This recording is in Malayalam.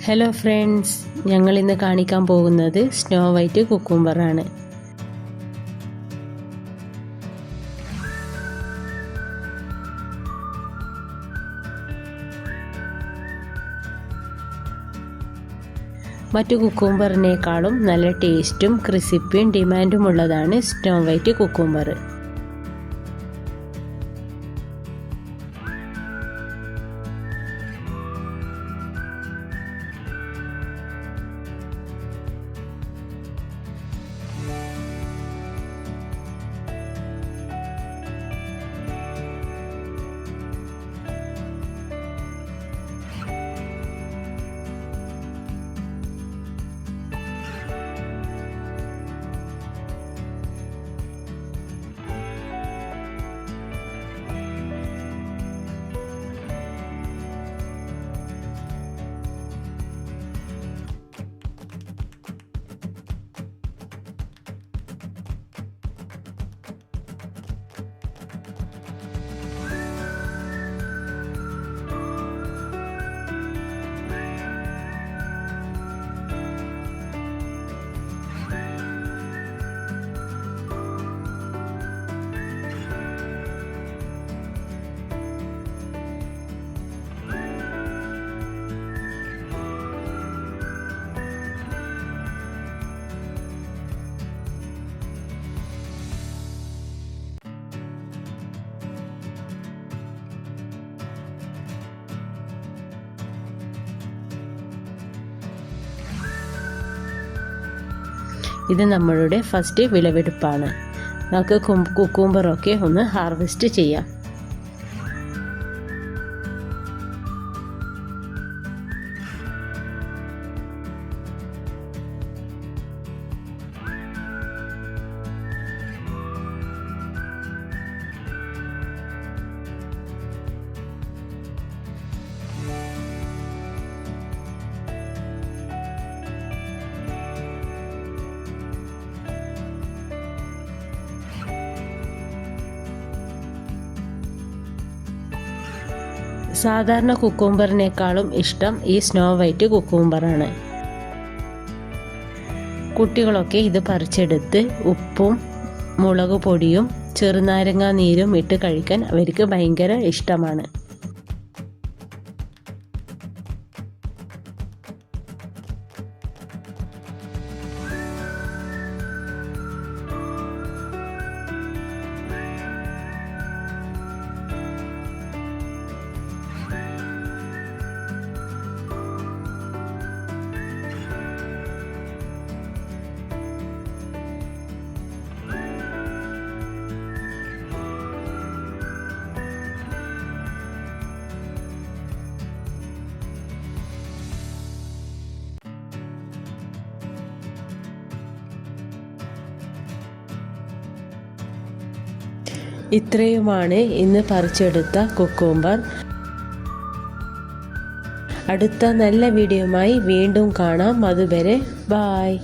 ഹലോ ഫ്രണ്ട്സ് ഞങ്ങൾ ഇന്ന് കാണിക്കാൻ പോകുന്നത് സ്നോ വൈറ്റ് കുക്കുംബറാണ് മറ്റു കുക്കുംബറിനേക്കാളും നല്ല ടേസ്റ്റും ക്രിസിപ്പിയും ഡിമാൻഡുമുള്ളതാണ് സ്നോ വൈറ്റ് കുക്കുംബർ ഇത് നമ്മളുടെ ഫസ്റ്റ് വിളവെടുപ്പാണ്. നമുക്ക് കുക്കൂമ്പറൊക്കെ ഒന്ന് ഹാർവെസ്റ്റ് ചെയ്യാം. സാധാരണ കുക്കുംബറിനേക്കാളും ഇഷ്ടം ഈ സ്നോ വൈറ്റ് കുക്കുംബറാണ്. കുട്ടികളൊക്കെ ഇത് പറിച്ചെടുത്ത് ഉപ്പും മുളക് പൊടിയും ചെറുനാരങ്ങ നീരും ഇട്ട് കഴിക്കാൻ അവർക്ക് ഭയങ്കര ഇഷ്ടമാണ്. ഇത്രയുമാണ് ഇന്ന് പറിച്ചെടുത്ത കുക്കുംബർ. അടുത്ത നല്ല വീഡിയോയുമായി വീണ്ടും കാണാം. അതുവരെ ബായ്.